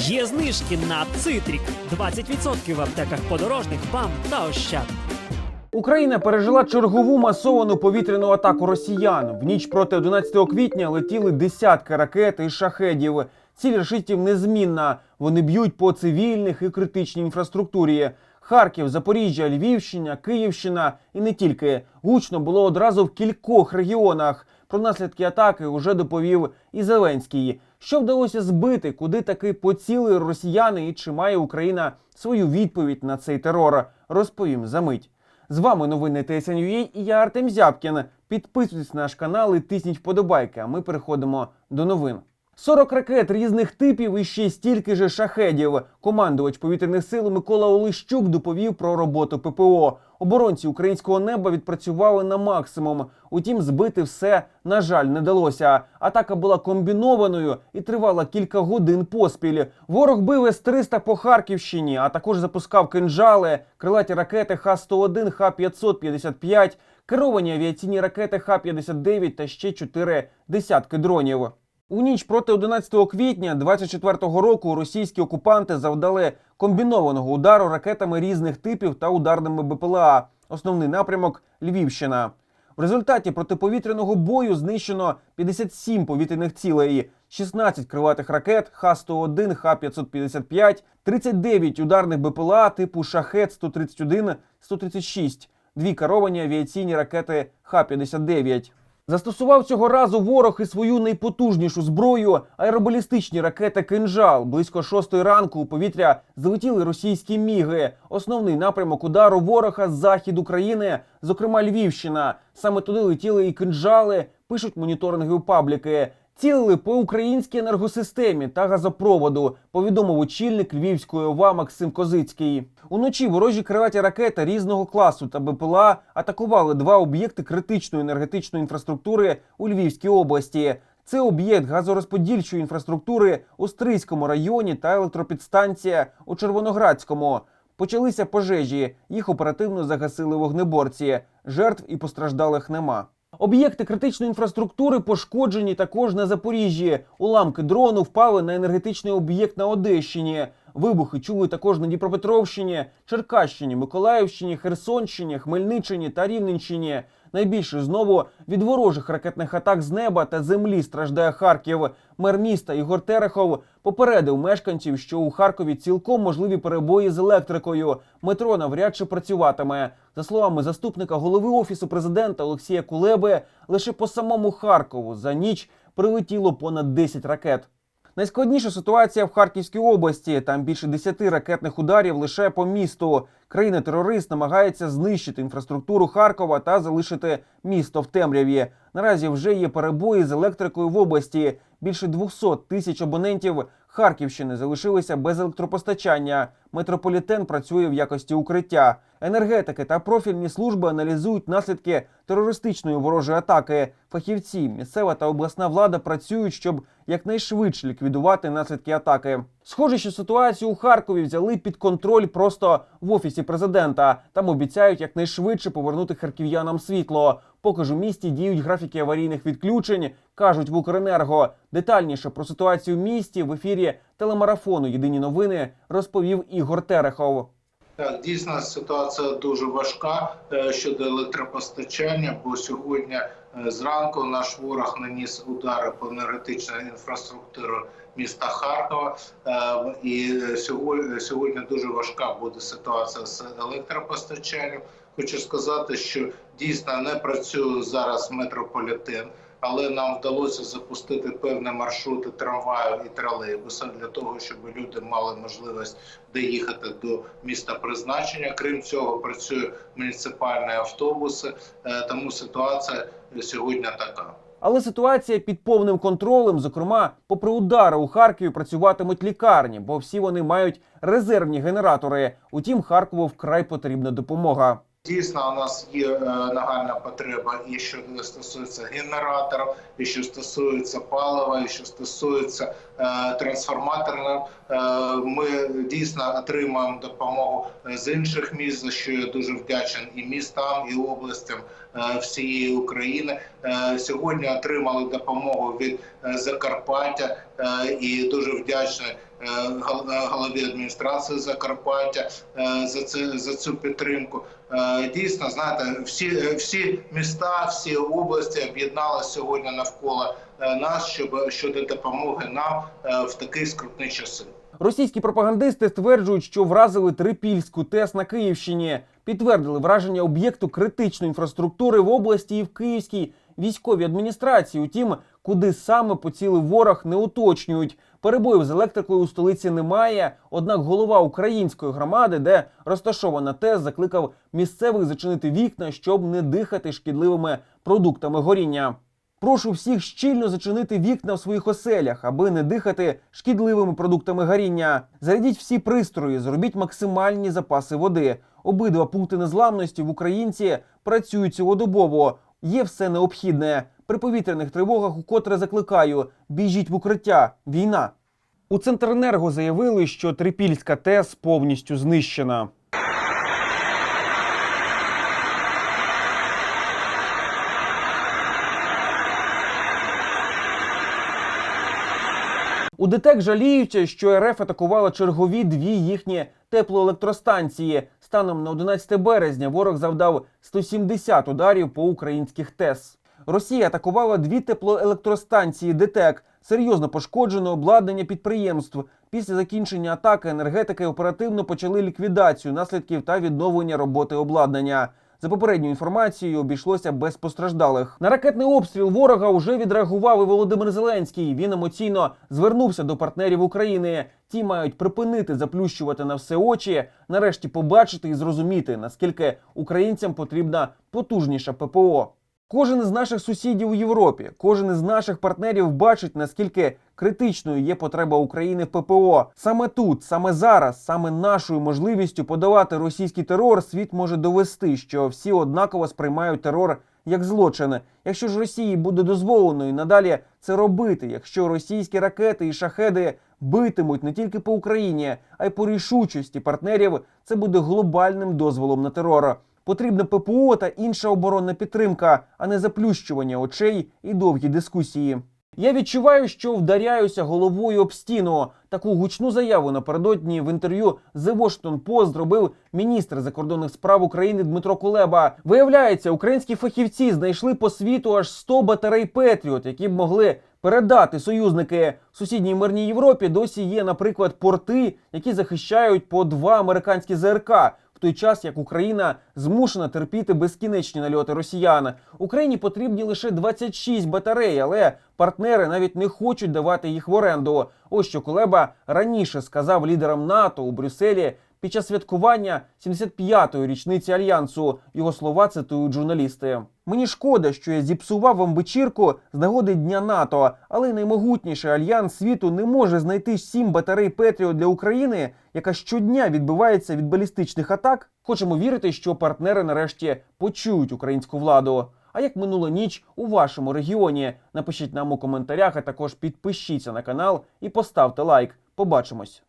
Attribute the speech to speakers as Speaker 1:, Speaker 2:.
Speaker 1: Є знижки на цитрік 20% в аптеках подорожних БАМ та Ощад.
Speaker 2: Україна пережила чергову масовану повітряну атаку росіян. В ніч проти 11 квітня летіли десятки ракет і шахедів. Ціль рашистів незмінна. Вони б'ють по цивільних і критичній інфраструктурі. Харків, Запоріжжя, Львівщина, Київщина і не тільки гучно було одразу в кількох регіонах. Про наслідки атаки уже доповів і Зеленський. Що вдалося збити, куди таки поцілили росіяни, і чи має Україна свою відповідь на цей терор? Розповім за мить. З вами новини ТСНЮА і я Артем Зябкін. Підписуйтесь на наш канал і тисніть вподобайки. А ми переходимо до новин. 40 ракет різних типів і ще стільки же шахедів. Командувач повітряних сил Микола Олещук доповів про роботу ППО. Оборонці українського неба відпрацювали на максимум. Утім, збити все на жаль не вдалося. Атака була комбінованою і тривала кілька годин поспіль. Ворог бив С-300 по Харківщині, а також запускав кинжали, крилаті ракети Х-101, Х-555, керовані авіаційні ракети Х-59 та ще чотири десятки дронів. У ніч проти 11 квітня 24-го року російські окупанти завдали комбінованого удару ракетами різних типів та ударними БПЛА. Основний напрямок Львівщина. В результаті протиповітряного бою знищено 57 повітряних цілей, 16 крилатих ракет Х-101, Х-555, 39 ударних БПЛА типу Шахет 131, 136, дві керовані авіаційні ракети Х-59. Застосував цього разу ворог і свою найпотужнішу зброю аеробалістичні ракети Кинжал. Близько шостої ранку у повітря залетіли російські міги. Основний напрямок удару ворога з захід України, зокрема Львівщина. Саме туди летіли і кинжали, пишуть моніторинги у пабліки. Цілили по українській енергосистемі та газопроводу, повідомив очільник Львівської ОВА Максим Козицький. Уночі ворожі крилаті ракети різного класу та БПЛА атакували два об'єкти критичної енергетичної інфраструктури у Львівській області. Це об'єкт газорозподільчої інфраструктури у Стрийському районі та електропідстанція у Червоноградському. Почалися пожежі. Їх оперативно загасили вогнеборці. Жертв і постраждалих нема. Об'єкти критичної інфраструктури пошкоджені також на Запоріжжі. Уламки дрону впали на енергетичний об'єкт на Одещині. Вибухи чули також на Дніпропетровщині, Черкащині, Миколаївщині, Херсонщині, Хмельниччині та Рівненщині. Найбільше знову від ворожих ракетних атак з неба та землі страждає Харків. Мер міста Ігор Терехов попередив мешканців, що у Харкові цілком можливі перебої з електрикою. Метро навряд чи працюватиме. За словами заступника голови офісу президента Олексія Кулеби, лише по самому Харкову за ніч прилетіло понад 10 ракет. Найскладніша ситуація в Харківській області. Там більше 10 ракетних ударів лише по місту. Країна-терорист намагається знищити інфраструктуру Харкова та залишити місто в темряві. Наразі вже є перебої з електрикою в області. Більше 200 тисяч абонентів Харківщини залишилися без електропостачання. Метрополітен працює в якості укриття. Енергетики та профільні служби аналізують наслідки терористичної ворожої атаки. Фахівці, місцева та обласна влада працюють, щоб якнайшвидше ліквідувати наслідки атаки. Схоже, що ситуацію у Харкові взяли під контроль просто в офісі президента. Там обіцяють якнайшвидше повернути харків'янам світло. Поки ж у місті діють графіки аварійних відключень, кажуть в Укренерго. Детальніше про ситуацію в місті в ефірі телемарафону Єдині новини розповів Ігор Терехов.
Speaker 3: Так, дійсно ситуація дуже важка е, щодо електропостачання, бо сьогодні е, зранку наш ворог наніс удари по енергетичній інфраструктурі міста Харкова. Е, І сьогодні, сьогодні дуже важка буде ситуація з електропостачанням. Хочу сказати, що дійсно не працює зараз метрополітен. Але нам вдалося запустити певні маршрути трамваю і тролейбуса для того, щоб люди мали можливість доїхати до міста призначення. Крім цього, працює муніципальні автобуси, Е, тому ситуація сьогодні така.
Speaker 2: Але ситуація під повним контролем. Зокрема, попри удари у Харкові працюватимуть лікарні, бо всі вони мають резервні генератори. Утім, Харкову вкрай потрібна допомога.
Speaker 3: Дійсно, у нас є е, нагальна потреба і що стосується генераторів, і що стосується палива, і що стосується е, трансформаторів. Е, ми дійсно отримуємо допомогу з інших міст, за що я дуже вдячний і містам, і областям е, всієї України. Е, сьогодні отримали допомогу від е, Закарпаття е, і дуже вдячний е, голові адміністрації Закарпаття е, за це за цю підтримку. Е, Дійсно, знаєте, всі е, всі міста, всі області об'єдналися сьогодні навколо е, нас, щоб щодо допомоги нам е, в такі скрутні часи.
Speaker 2: Російські пропагандисти стверджують, що вразили Трипільську ТЕС на Київщині, підтвердили враження об'єкту критичної інфраструктури в області і в Київській військовій адміністрації. Утім, куди саме поцілив ворог, не уточнюють. Перебоїв з електрикою у столиці немає. Однак голова української громади, де розташована ТЕС, закликав місцевих зачинити вікна, щоб не дихати шкідливими продуктами горіння. Прошу всіх щільно зачинити вікна в своїх оселях, аби не дихати шкідливими продуктами горіння. Зарядіть всі пристрої, зробіть максимальні запаси води. Обидва пункти незламності в українці працюють цілодобово. Є все необхідне. При повітряних тривогах укотре закликаю: біжіть в укриття. Війна. У Центренерго заявили, що Трипільська ТЕС повністю знищена. У ДТЕК жаліються, що РФ атакувала чергові дві їхні теплоелектростанції. Станом на 11 березня ворог завдав 170 ударів по українських ТЕС. Росія атакувала дві теплоелектростанції ДТЕК. Серйозно пошкоджено обладнання підприємств. Після закінчення атаки енергетики оперативно почали ліквідацію наслідків та відновлення роботи обладнання. За попередньою інформацією, обійшлося без постраждалих. На ракетний обстріл ворога вже відреагував і Володимир Зеленський. Він емоційно звернувся до партнерів України. Ті мають припинити заплющувати на все очі, нарешті побачити і зрозуміти, наскільки українцям потрібна потужніша ППО. Кожен із наших сусідів у Європі, кожен із наших партнерів бачить, наскільки критичною є потреба України в ППО. Саме тут, саме зараз, саме нашою можливістю подолати російський терор, світ може довести, що всі однаково сприймають терор як злочин. Якщо ж Росії буде дозволено і надалі це робити, якщо російські ракети і шахеди битимуть не тільки по Україні, а й по рішучості партнерів, це буде глобальним дозволом на терор. Потрібна ППО та інша оборонна підтримка, а не заплющування очей і довгі дискусії. Я відчуваю, що вдаряюся головою об стіну. Таку гучну заяву напередодні в інтерв'ю The Washington Post зробив міністр закордонних справ України Дмитро Кулеба. Виявляється, українські фахівці знайшли по світу аж 100 батарей Петріот, які б могли передати союзники в сусідній мирній Європі. Досі є, наприклад, порти, які захищають по два американські ЗРК. Той час як Україна змушена терпіти безкінечні нальоти росіян. Україні потрібні лише 26 батарей, але партнери навіть не хочуть давати їх в оренду. Ось що Кулеба раніше сказав лідерам НАТО у Брюсселі під час святкування 75-ї річниці альянсу. Його слова цитують журналісти. Мені шкода, що я зіпсував вам вечірку з нагоди Дня НАТО, але наймогутніший альянс світу не може знайти сім батарей Петріо для України, яка щодня відбивається від балістичних атак. Хочемо вірити, що партнери нарешті почують українську владу. А як минула ніч у вашому регіоні? Напишіть нам у коментарях, а також підпишіться на канал і поставте лайк. Побачимось.